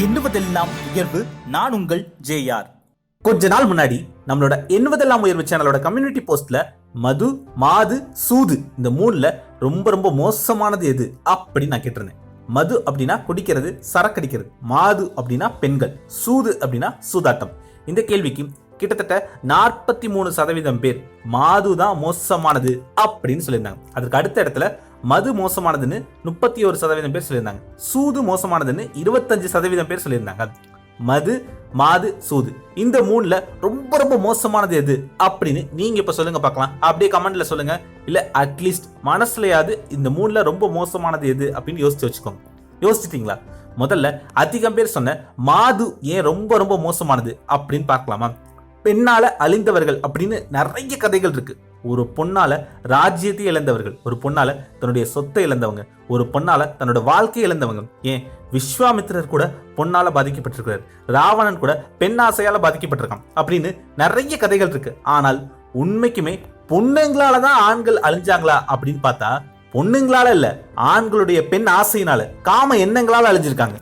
எண்ணுவதெல்லாம் உயர்வு. நான் உங்கள் ஜேஆர். கொஞ்ச நாள் முன்னாடி நம்மளோட எண்ணுவதெல்லாம் உயர்வு சேனலோட கம்யூனிட்டி போஸ்ட்ல மது மாது சூது இந்த மூணுல ரொம்ப ரொம்ப மோசமானது எது அப்படின்னு நான் கேட்டிருந்தேன். மது அப்படின்னா குடிக்கிறது சரக்கடிக்கிறது. மாது அப்படின்னா பெண்கள் சூது அப்படின்னா சூதாட்டம். இந்த கேள்விக்கு கிட்டத்தட்ட நாற்பத்தி மூணு சதவீதம் பேர் மாது தான் மோசமானது அப்படின்னு சொல்லியிருந்தாங்க. அதற்கு அடுத்த இடத்துல மது மோசமானதுன்னு முப்பத்தி ஒரு சதவீதம் பேர் சொல்லியிருந்தாங்க. சூது மோசமானதுன்னு இருபத்தஞ்சு சதவீதம் பேர் சொல்லியிருந்தாங்க. மது மாது சூது. இந்த மூணுல ரொம்ப ரொம்ப மோசமானது எது அப்படின்னு நீங்க இப்ப சொல்லுங்க பார்க்கலாம். அப்படியே கமெண்ட்ல சொல்லுங்க. இல்ல அட்லீஸ்ட் மனசுலயாவது இந்த மூணுல ரொம்ப மோசமானது எது அப்படின்னு யோசிச்சு வச்சுக்கோங்க. யோசிச்சிட்டீங்களா? முதல்ல அதிகம் பேர் சொன்ன மாது ஏன் ரொம்ப ரொம்ப மோசமானது அப்படின்னு பார்க்கலாமா? பெண்ணால அழிந்தவர்கள் அப்படின்னு நிறைய கதைகள் இருக்கு. ஒரு பொண்ணால ராஜ்யத்தை இழந்தவர்கள் ஒரு பொண்ணால தன்னுடைய சொத்தை இழந்தவங்க ஒரு பொண்ணால தன்னோட வாழ்க்கையை இழந்தவங்க. ஏன்? விஸ்வாமித்திரர் கூட பொண்ணால பாதிக்கப்பட்டிருக்கிறார். ராவணன் கூட பெண்ணாசையால பாதிக்கப்பட்டிருக்கான் அப்படின்னு நிறைய கதைகள் இருக்கு. ஆனால் உண்மைக்குமே பொண்ணுங்களால தான் ஆண்கள் அழிஞ்சாங்களா அப்படின்னு பார்த்தா பொண்ணுங்களால இல்ல ஆண்களுடைய பெண் ஆசையினால காம எண்ணங்களால அழிஞ்சிருக்காங்க.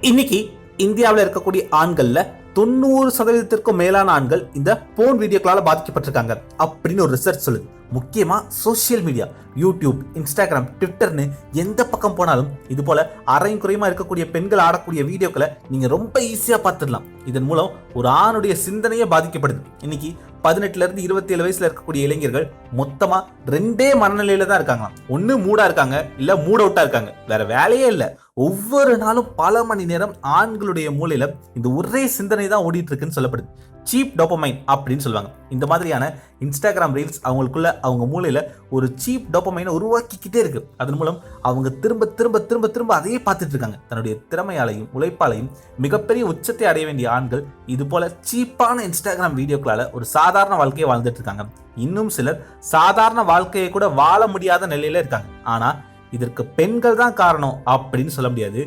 இன்னைக்கு இந்தியாவில் இருக்கக்கூடிய ஆண்கள்ல தொண்ணூறு சதவீதத்திற்கும் மேலான ஆண்கள் இந்த போன் வீடியோக்களால் பாதிக்கப்பட்டிருக்காங்க. அப்படின்னு ஒரு ரிசர்ச் சொல்லுது. முக்கியமாக சோஷியல் மீடியா யூடியூப் இன்ஸ்டாகிராம் ட்விட்டர்னு எந்த பக்கம் போனாலும் இது போல் அரையும் குறையுமா இருக்கக்கூடிய பெண்கள் ஆடக்கூடிய வீடியோக்களை நீங்கள் ரொம்ப ஈஸியாக பார்த்துடலாம். இதன் மூலம் ஒரு ஆணுடைய சிந்தனையே பாதிக்கப்படுது. இன்னைக்கு பதினெட்டுலேருந்து இருபத்தி ஏழு வயசில் இருக்கக்கூடிய இளைஞர்கள் மொத்தமாக ரெண்டே மனநிலையில தான் இருக்காங்க ஒன்று மூடாக இருக்காங்க இல்லை மூட் அவுட்டாக இருக்காங்க. வேற வேலையே இல்லை. ஒவ்வொரு நாளும் பல மணி நேரம் ஆண்களுடைய மூலையில் இந்த ஒரே சிந்தனை தான் ஓடிட்டு இருக்குன்னு சொல்லப்படுது. சீப் டோப்பமைன் அப்படின்னு சொல்லுவாங்க. இந்த மாதிரியான இன்ஸ்டாகிராம் ரீல்ஸ் அவங்களுக்குள்ள அவங்க மூலையில் ஒரு சீப் டோப்பமைனை உருவாக்கிக்கிட்டே இருக்கு. அதன் மூலம் அவங்க திரும்ப திரும்ப திரும்ப திரும்ப அதையே பார்த்துட்டு இருக்காங்க. தன்னுடைய திறமையாலையும் உழைப்பாலையும் மிகப்பெரிய உச்சத்தை அடைய வேண்டிய ஆண்கள் இது போல சீப்பான இன்ஸ்டாகிராம் வீடியோக்களால் ஒரு சாதாரண வாழ்க்கையை வாழ்ந்துட்டு இருக்காங்க. இன்னும் சிலர் சாதாரண வாழ்க்கையை கூட வாழ முடியாத நிலையில இருக்காங்க. ஆனா இதற்கு பெண்கள் தான் காரணம் அப்படின்னு சொல்ல முடியாது.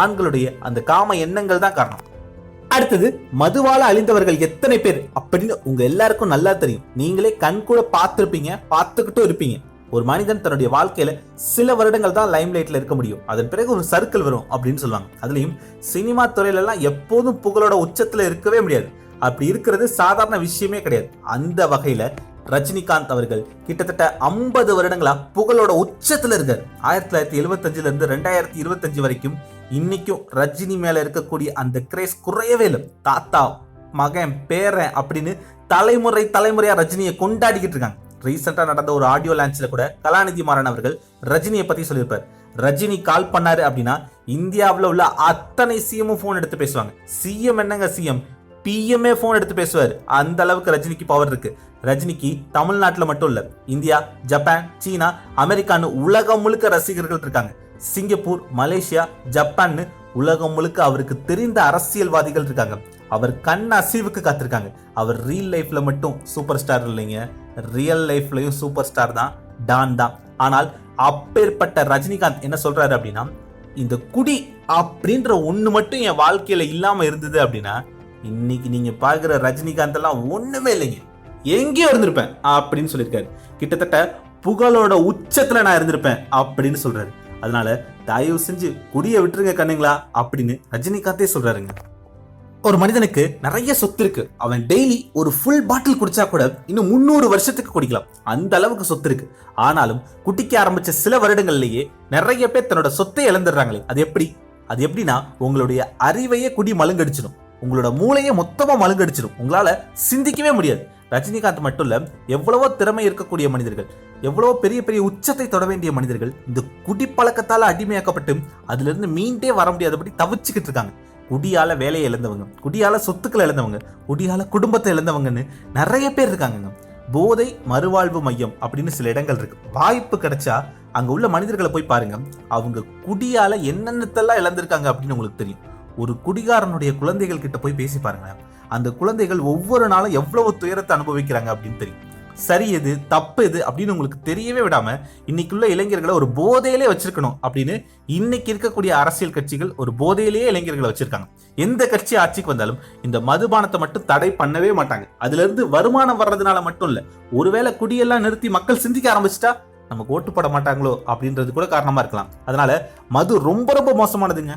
ஆண்களுடைய அந்த காம எண்ணங்கள் தான் காரணம். அடுத்தது மதுவால அழிந்தவர்கள் எத்தனை பேர்? அப்படின்னு உங்க எல்லாருக்கும் நல்லா தெரியும். நீங்களே கண் கூட பார்த்துருப்பீங்க பார்த்துக்கிட்டும் இருப்பீங்க. ஒரு மனிதன் தன்னுடைய வாழ்க்கையில சில வருடங்கள் தான் லைம் லைட்ல இருக்க முடியும். அதன் பிறகு ஒரு சர்க்கிள் வரும் அப்படின்னு சொல்லுவாங்க. அதுலயும் சினிமா துறையில எல்லாம் எப்போதும் புகழோட உச்சத்துல இருக்கவே முடியாது. அப்படி இருக்கிறது சாதாரண விஷயமே கிடையாது. அந்த வகையில ரஜினிகாந்த் அவர்கள் கிட்டத்தட்ட ஐம்பது வருடங்களா புகழோட உச்சத்துல இருக்காரு. ஆயிரத்தி தொள்ளாயிரத்தி எழுபத்தஞ்சுல இருந்து ரெண்டாயிரத்தி இருபத்தஞ்சு வரைக்கும் இன்னைக்கும் ரஜினி மேல இருக்கக்கூடிய அந்த கிரேஸ் குறையவே இல்லை. தாத்தா மகன் பேரன் அப்படின்னு தலைமுறை தலைமுறையா ரஜினியை கொண்டாடிக்கிட்டு இருக்காங்க. ரீசெண்டா நடந்த ஒரு ஆடியோ லான்ச்ல கூட கலாநிதி மாறன் அவர்கள் ரஜினியை பத்தி சொல்லியிருப்பார். ரஜினி கால் பண்ணாரு அப்படின்னா இந்தியாவில் உள்ள அத்தனை சிஎம்மும் ஃபோன் எடுத்து பேசுவாங்க. சிஎம் என்னங்க சிஎம் பிஎம்ஏ ஃபோன் எடுத்து பேசுவார். அந்த அளவுக்கு ரஜினிக்கு பவர் இருக்கு. ரஜினிக்கு தமிழ்நாட்டில் மட்டும் இல்லை இந்தியா ஜப்பான் சீனா அமெரிக்கான்னு உலகம் முழுக்க ரசிகர்கள் இருக்காங்க. சிங்கப்பூர் மலேசியா ஜப்பான்னு உலகம் முழுக்க அவருக்கு தெரிந்த அரசியல்வாதிகள் இருக்காங்க. அவர் கண் அசைவுக்கு காத்திருக்காங்க. அவர் ரீல் லைஃப்ல மட்டும் சூப்பர் ஸ்டார் இல்லைங்க. ரியல் லைஃப்லயும் சூப்பர் ஸ்டார் தான். டான் தான். ஆனால் அப்பேற்பட்ட ரஜினிகாந்த் என்ன சொல்றாரு அப்படின்னா இந்த குடி அப்படின்ற ஒண்ணு மட்டும் என் வாழ்க்கையில இல்லாம இருந்தது அப்படின்னா இன்னைக்கு நீங்க பாக்குற ரஜினிகாந்த் எல்லாம் ஒண்ணுமே இல்லைங்க. எங்கேயோ இருந்திருப்பேன் அப்படின்னு சொல்லியிருக்காரு. கிட்டத்தட்ட புகழோட உச்சத்துல நான் இருந்திருப்பேன் அப்படின்னு சொல்றாரு. அதனால தயவு செஞ்சு குடிய விட்டுருங்க கண்ணுங்களா அப்படின்னு ரஜினிகாந்தே சொல்றாருங்க. ஒரு மனிதனுக்கு நிறைய சொத்து இருக்கு. அவன் டெய்லி ஒரு ஃபுல் பாட்டில் குடிச்சா கூட இன்னும் முந்நூறு வருஷத்துக்கு குடிக்கலாம். அந்த அளவுக்கு சொத்து இருக்கு. ஆனாலும் குடிக்க ஆரம்பிச்ச சில வருடங்கள்லயே நிறைய பேர் தன்னோட சொத்தை இழந்துடுறாங்களே. அது எப்படி? அது எப்படின்னா உங்களுடைய அறிவையே குடி மழுங்கடிச்சிடும். உங்களோட மூளையை மொத்தமா மழுங்கடிச்சிடும். உங்களால சிந்திக்கவே முடியாது. ரஜினிகாந்த் மட்டும் இல்ல எவ்வளவோ திறமை இருக்கக்கூடிய மனிதர்கள் எவ்வளவோ பெரிய பெரிய உச்சத்தை தொட வேண்டிய மனிதர்கள் இந்த குடிப்பழக்கத்தால் அடிமையாக்கப்பட்டு அதுல இருந்து மீண்டே வர முடியாதபடி தவிச்சுக்கிட்டு இருக்காங்க. குடியால வேலையை இழந்தவங்க குடியால சொத்துக்களை இழந்தவங்க குடியால குடும்பத்தை இழந்தவங்கன்னு நிறைய பேர் இருக்காங்கங்க. போதை மறுவாழ்வு மையம் அப்படின்னு சில இடங்கள் இருக்கு. வாய்ப்பு கிடைச்சா அங்க உள்ள மனிதர்களை போய் பாருங்க. அவங்க குடியால என்னென்னத்தெல்லாம் இழந்திருக்காங்க அப்படின்னு உங்களுக்கு தெரியும். ஒரு குடிகாரனுடைய குழந்தைகள் கிட்ட போய் பேசி பாருங்க அந்த குழந்தைகள் ஒவ்வொரு நாளும் எவ்வளவு துயரத்தை அனுபவிக்கிறாங்க அப்படின்னு தெரியும். சரி எது தப்பு எது அப்படின்னு உங்களுக்கு தெரியவே விடாமல் இன்னைக்குள்ள இளைஞர்களை ஒரு போதையிலே வச்சிருக்கணும் அப்படின்னு இன்னைக்கு இருக்கக்கூடிய அரசியல் கட்சிகள் ஒரு போதையிலேயே இளைஞர்களை வச்சிருக்காங்க. எந்த கட்சி ஆட்சிக்கு வந்தாலும் இந்த மதுபானத்தை மட்டும் தடை பண்ணவே மாட்டாங்க. அதுலேருந்து வருமானம் வர்றதுனால மட்டும் இல்லை ஒருவேளை குடியெல்லாம் நிறுத்தி மக்கள் சிந்திக்க ஆரம்பிச்சிட்டா நமக்கு ஓட்டு போட மாட்டாங்களோ அப்படின்றது கூட காரணமாக இருக்கலாம். அதனால மது ரொம்ப ரொம்ப மோசமானதுங்க.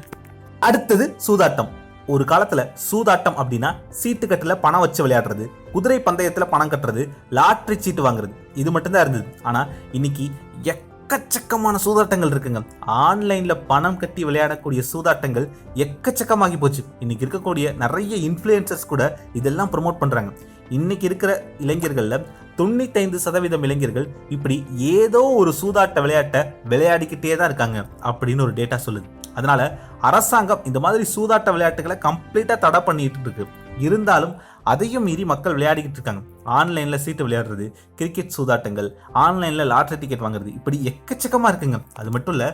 அடுத்தது சூதாட்டம். ஒரு காலத்துல சூதாட்டம் அப்படின்னா சீட்டுக்கட்டுல பணம் வச்சு விளையாடுறது குதிரை பந்தயத்துல பணம் கட்டுறது லாட்ரி சீட்டு வாங்குறது. இது மட்டும்தான் இருந்தது. ஆனா இன்னைக்கு எக்கச்சக்கமான சூதாட்டங்கள் இருக்குங்க. ஆன்லைன்ல பணம் கட்டி விளையாடக்கூடிய சூதாட்டங்கள் எக்கச்சக்கமாகி போச்சு. இன்னைக்கு இருக்கக்கூடிய நிறைய இன்ஃப்ளூயன்சர்ஸ் கூட இதெல்லாம் ப்ரொமோட் பண்றாங்க. இன்னைக்கு இருக்கிற இளைஞர்கள்ல தொண்ணூத்தைந்து சதவீதம் இளைஞர்கள் இப்படி ஏதோ ஒரு சூதாட்ட விளையாட்டை விளையாடிக்கிட்டே தான் இருக்காங்க அப்படின்னு ஒரு டேட்டா சொல்லுது. அதனால அரசாங்கம் இந்த மாதிரி சூதாட்ட விளையாட்டுகளை கம்ப்ளீட்டா தடை பண்ணிட்டு இருக்கு. இருந்தாலும் அதையும் மீறி மக்கள் விளையாடிக்கிட்டு இருக்காங்க. ஆன்லைன்ல சீட்டு விளையாடுறது கிரிக்கெட் சூதாட்டங்கள் ஆன்லைன்ல லாட்ரி டிக்கெட் வாங்குறது இப்படி எக்கச்சக்கமா இருக்குங்க. அது மட்டும் இல்ல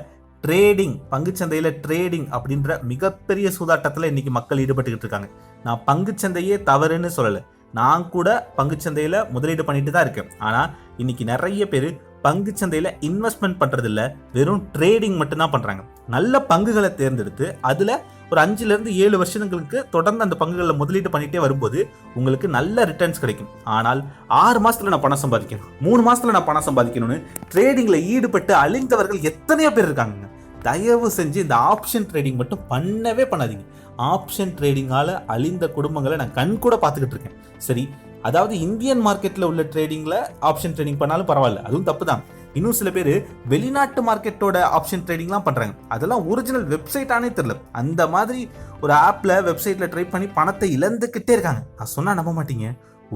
ட்ரேடிங் பங்குச்சந்தையில் ட்ரேடிங் அப்படின்ற மிகப்பெரிய சூதாட்டத்தில் இன்றைக்கி மக்கள் ஈடுபட்டுக்கிட்டு இருக்காங்க. நான் பங்குச்சந்தையே தவறுன்னு சொல்லலை. நான் கூட பங்குச்சந்தையில் முதலீடு பண்ணிட்டு தான் இருக்கேன். ஆனால் இன்னைக்கு நிறைய பேர் பங்குச்சந்தையில இன்வெஸ்ட்மெண்ட் பண்ணுறதில்ல வெறும் ட்ரேடிங் மட்டும்தான் பண்ணுறாங்க நல்ல பங்குகளை தேர்ந்தெடுத்து அதில் ஒரு அஞ்சுலேருந்து ஏழு வருஷங்களுக்கு தொடர்ந்து அந்த பங்குகளில் முதலீடு பண்ணிகிட்டே வரும்போது உங்களுக்கு நல்ல ரிட்டர்ன்ஸ் கிடைக்கும். ஆனால் ஆறு மாதத்தில் நான் பணம் சம்பாதிக்கணும். மூணு மாதத்தில் நான் பணம் சம்பாதிக்கணும்னு ட்ரேடிங்கில் ஈடுபட்டு அழிந்தவர்கள் எத்தனையோ பேர் இருக்காங்க. தயவு செஞ்சு இந்த ஆப்ஷன் ட்ரேடிங் மட்டும் பண்ணவே பண்ணாதீங்க. ஆப்ஷன் ட்ரேடிங்கால் அழிந்த குடும்பங்களை நான் கண் கூட பார்த்துக்கிட்டு இருக்கேன். சரி அதாவது இந்தியன் மார்க்கெட்டில் உள்ள ட்ரேடிங்கில் ஆப்ஷன் ட்ரேடிங் பண்ணாலும் பரவாயில்ல. அதுவும் தப்பு தான் இன்னும் சில பேர் வெளிநாட்டு மார்க்கெட்டோட ஆப்ஷன் ட்ரேடிங்லாம் பண்ணுறாங்க அதெல்லாம் ஒரிஜினல் வெப்சைட்டானே தெரில அந்த மாதிரி ஒரு ஆப்பில் வெப்சைட்டில் ட்ரை பண்ணி பணத்தை இழந்துக்கிட்டே இருக்காங்க. நான் சொன்னால் நம்ப மாட்டீங்க.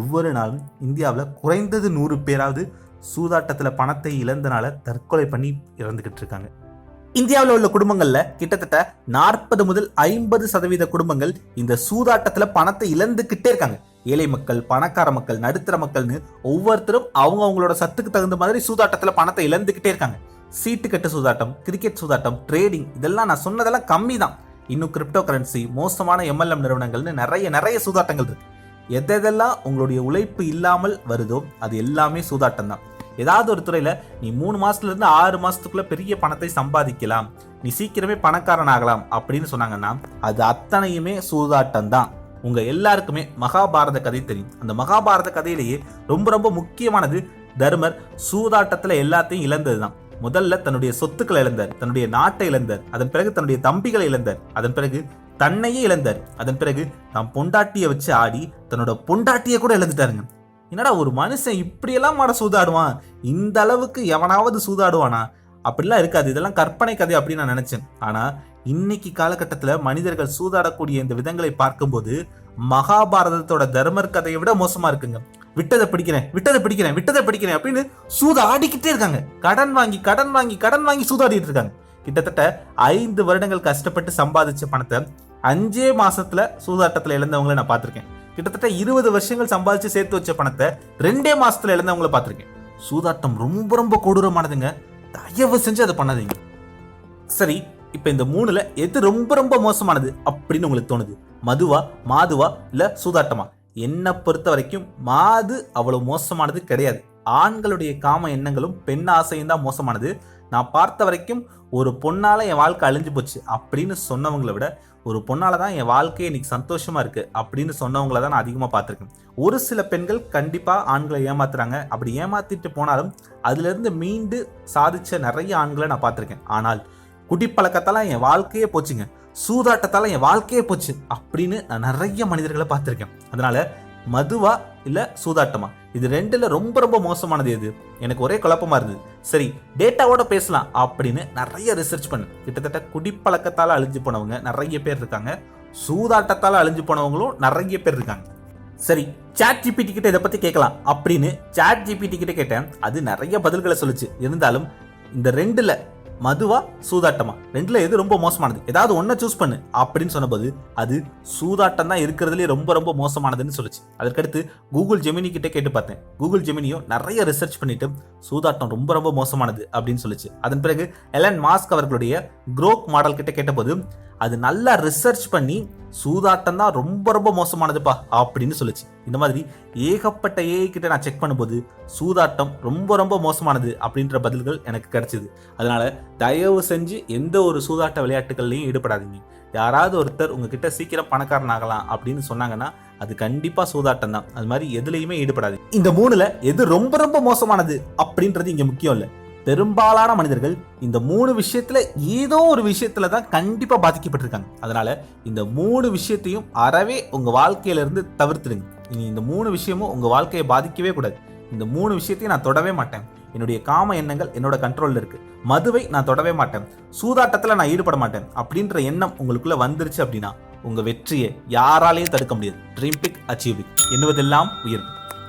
ஒவ்வொரு நாளும் இந்தியாவில் குறைந்தது நூறு பேராவது சூதாட்டத்தில் பணத்தை இழந்தனால தற்கொலை பண்ணி இறந்துக்கிட்டு இருக்காங்க. இந்தியாவில் உள்ள குடும்பங்கள்ல கிட்டத்தட்ட நாற்பது முதல் ஐம்பது சதவீத குடும்பங்கள் இந்த சூதாட்டத்துல பணத்தை இழந்துகிட்டே இருக்காங்க. ஏழை மக்கள் பணக்கார மக்கள் நடுத்தர மக்கள்னு ஒவ்வொருத்தரும் அவங்க அவங்களோட சத்துக்கு தகுந்த மாதிரி சூதாட்டத்துல பணத்தை இழந்துகிட்டே இருக்காங்க. சீட்டுக்கட்டு சூதாட்டம் கிரிக்கெட் சூதாட்டம் ட்ரேடிங் இதெல்லாம் நான் சொன்னதெல்லாம் கம்மி தான் இன்னும் கிரிப்டோ கரன்சி மோசமான எம்எல்எம் நிறுவனங்கள்னு நிறைய நிறைய சூதாட்டங்கள் இருக்கு. எதெல்லாம் உங்களுடைய உழைப்பு இல்லாமல் வருதோ அது எல்லாமே சூதாட்டம் தான் ஏதாவது ஒரு துறையில் நீ மூணு மாதத்துலேருந்து ஆறு மாதத்துக்குள்ளே பெரிய பணத்தை சம்பாதிக்கலாம். நீ சீக்கிரமே பணக்காரன் ஆகலாம் அப்படின்னு சொன்னாங்கன்னா அது அத்தனையுமே சூதாட்டம் தான் உங்கள் எல்லாருக்குமே மகாபாரத கதை தெரியும். அந்த மகாபாரத கதையிலேயே ரொம்ப ரொம்ப முக்கியமானது தர்மர் சூதாட்டத்தில் எல்லாத்தையும் இழந்தது தான் முதல்ல தன்னுடைய சொத்துக்களை இழந்தார் தன்னுடைய நாட்டை இழந்தார் அதன் பிறகு தன்னுடைய தம்பிகளை இழந்தார் அதன் பிறகு தன்னையே இழந்தார் அதன் பிறகு தான் பொண்டாட்டியை வச்சு ஆடி தன்னோட பொண்டாட்டியை கூட இழந்துட்டாருங்க. என்னடா ஒரு மனுஷன் இப்படியெல்லாம் மாட சூதாடுவான்? இந்த அளவுக்கு எவனாவது சூதாடுவானா? அப்படிலாம் இருக்காது. இதெல்லாம் கற்பனை கதை அப்படின்னு நான் நினச்சேன். ஆனால் இன்னைக்கு காலகட்டத்தில் மனிதர்கள் சூதாடக்கூடிய இந்த விதங்களை பார்க்கும்போது மகாபாரதத்தோட தர்மர் கதையை விட மோசமாக இருக்குங்க. விட்டதை பிடிக்கிறேன் விட்டதை பிடிக்கிறேன் விட்டதை பிடிக்கிறேன் அப்படின்னு சூதாடிக்கிட்டே இருக்காங்க. கடன் வாங்கி கடன் வாங்கி கடன் வாங்கி சூதாடிட்டு இருக்காங்க. கிட்டத்தட்ட ஐந்து வருடங்கள் கஷ்டப்பட்டு சம்பாதிச்ச பணத்தை அஞ்சே மாசத்துல சூதாட்டத்தில் இழந்தவங்களை நான் பார்த்துருக்கேன். கிட்டத்தட்ட இருபது வருஷங்கள் சம்பாதிச்சு சேர்த்து வச்ச பணத்தை ரெண்டே மாசத்துல இழந்தவங்கள பார்த்துருக்கேன். சூதாட்டம் ரொம்ப ரொம்ப கொடூரமானதுங்க. தயவு செஞ்சு அதை பண்ணாதீங்க. சரி இப்ப இந்த மூணுல எது ரொம்ப ரொம்ப மோசமானது அப்படின்னு உங்களுக்கு தோணுது? மதுவா மாதுவா இல்ல சூதாட்டமா? என்னை பொறுத்த வரைக்கும் மாது அவ்வளவு மோசமானது கிடையாது. ஆண்களுடைய காம எண்ணங்களும் பெண் ஆசையும் தான் மோசமானது. நான் பார்த்த வரைக்கும் ஒரு பொண்ணால் என் வாழ்க்கை அழிஞ்சு போச்சு. அப்படின்னு சொன்னவங்களை விட ஒரு பொண்ணால் தான் என் வாழ்க்கை இன்னைக்கு சந்தோஷமாக இருக்குது அப்படின்னு சொன்னவங்கள தான் நான் அதிகமாக பார்த்துருக்கேன். ஒரு சில பெண்கள் கண்டிப்பாக ஆண்களை ஏமாத்துறாங்க. அப்படி ஏமாத்திட்டு போனாலும் அதுலேருந்து மீண்டு சாதித்த நிறைய ஆண்களை நான் பார்த்துருக்கேன். ஆனால் குடிப்பழக்கத்தால் என் வாழ்க்கையே போச்சுங்க. சூதாட்டத்தால் என் வாழ்க்கையே போச்சு. அப்படின்னு நான் நிறைய மனிதர்களை பார்த்துருக்கேன். அதனால் மதுவாக இல்லை சூதாட்டமா? இது ரெண்டுல ரொம்ப ரொம்ப மோசமானது எது? எனக்கு ஒரே குழப்பமா இருந்தது. சரி டேட்டாவோட பேசலாம் அப்படின்னு நிறைய ரிசர்ச் பண்ணு. கிட்டத்தட்ட குடிப்பழக்கத்தால் அழிஞ்சு போனவங்க நிறைய பேர் இருக்காங்க. சூதாட்டத்தால் அழிஞ்சு போனவங்களும் நிறைய பேர் இருக்காங்க. சரி சாட் ஜிபிடி கிட்ட இதை பத்தி கேட்கலாம் அப்படின்னு சாட் ஜிபிடி கிட்ட கேட்டேன். அது நிறைய பதில்களை சொல்லுச்சு. இருந்தாலும் இந்த ரெண்டுல மதுவா சூதாட்டமா? ரெண்டுல எது ரொம்ப மோசமானது? ஏதாவது ஒன்றை சூஸ் பண்ணு. அப்படின்னு சொன்னபோது அது சூதாட்டம் தான் இருக்கிறதுலே ரொம்ப ரொம்ப மோசமானதுன்னு சொல்லுச்சு. அதற்கடுத்து கூகுள் ஜெமினி கிட்ட கேட்டு பார்த்தேன். கூகுள் ஜெமினியும் நிறைய ரிசர்ச் பண்ணிட்டு சூதாட்டம் ரொம்ப ரொம்ப மோசமானது அப்படின்னு சொல்லுச்சு. அதன் பிறகு எலன் மாஸ்க் அவர்களுடைய குரோக் மாடல் கிட்ட கேட்டபோது அது நல்லா ரிசர்ச் பண்ணி சூதாட்டம் தான் ரொம்ப ரொம்ப மோசமானதுப்பா அப்படின்னு சொல்லுச்சு. இந்த மாதிரி ஏகப்பட்ட ஏஐ கிட்ட நான் செக் பண்ணும்போது சூதாட்டம் ரொம்ப ரொம்ப மோசமானது அப்படின்ற பதில்கள் எனக்கு கிடைச்சிது. அதனால தயவு செஞ்சு எந்த ஒரு சூதாட்ட விளையாட்டுகள்லையும் ஈடுபடாதீங்க. யாராவது ஒருத்தர் உங்ககிட்ட சீக்கிரம் பணக்காரன் ஆகலாம் அப்படின்னு சொன்னாங்கன்னா அது கண்டிப்பா சூதாட்டம் தான் அது மாதிரி எதுலையுமே ஈடுபடாது இந்த மூணுல எது ரொம்ப ரொம்ப மோசமானது அப்படின்றது இங்க முக்கியம் இல்லை. பெரும்பாலான மனிதர்கள் இந்த மூணு விஷயத்துல ஏதோ ஒரு விஷயத்துல தான் கண்டிப்பா பாதிக்கப்பட்டிருக்காங்க. அதனால இந்த மூணு விஷயத்தையும் அறவே உங்க வாழ்க்கையில இருந்து தவிர்த்துடுங்க. இனி இந்த மூணு விஷயமும் உங்க வாழ்க்கையை பாதிக்கவே கூடாது. இந்த மூணு விஷயத்தையும் நான் தொடவே மாட்டேன். என்னுடைய காம எண்ணங்கள் என்னோட கண்ட்ரோலில் இருக்கு. மதுவை நான் தொடவே மாட்டேன். சூதாட்டத்தில் நான் ஈடுபட மாட்டேன். அப்படின்ற எண்ணம் உங்களுக்குள்ள வந்துருச்சு அப்படின்னா உங்க வெற்றியை யாராலையும் தடுக்க முடியாது. ட்ரீம் பிக் அச்சீவ் பிக் என்னுவதெல்லாம் உயர்வு.